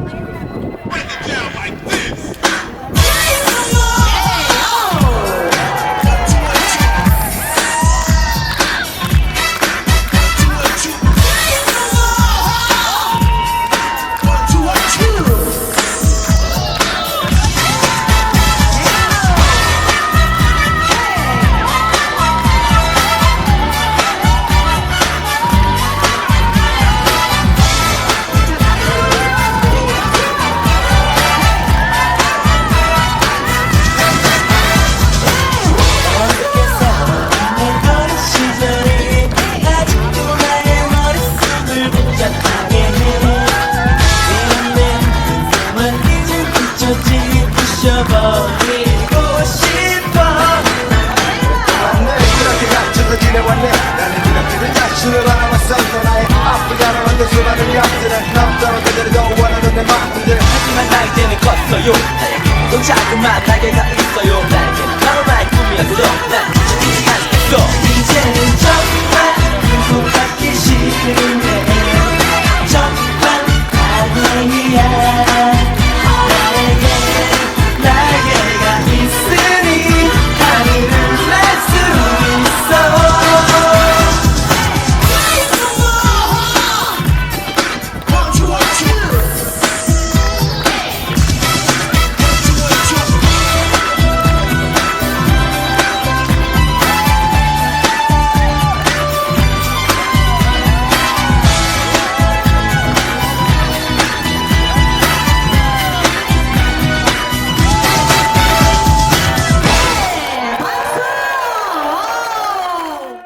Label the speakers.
Speaker 1: 我 잊어버리고 싶어.
Speaker 2: 날 그렇게 갇혀서 지내왔네 나는 그렇게는 자신을 바라봤었어 나의 앞을 가로만든 수많은 약들은 남자로 그대로 원하는 내 마음들
Speaker 1: 하지만 날개는 컸어요. 또 자그마하게 가 있어요. 나에게는 바로 나의 꿈이었어 난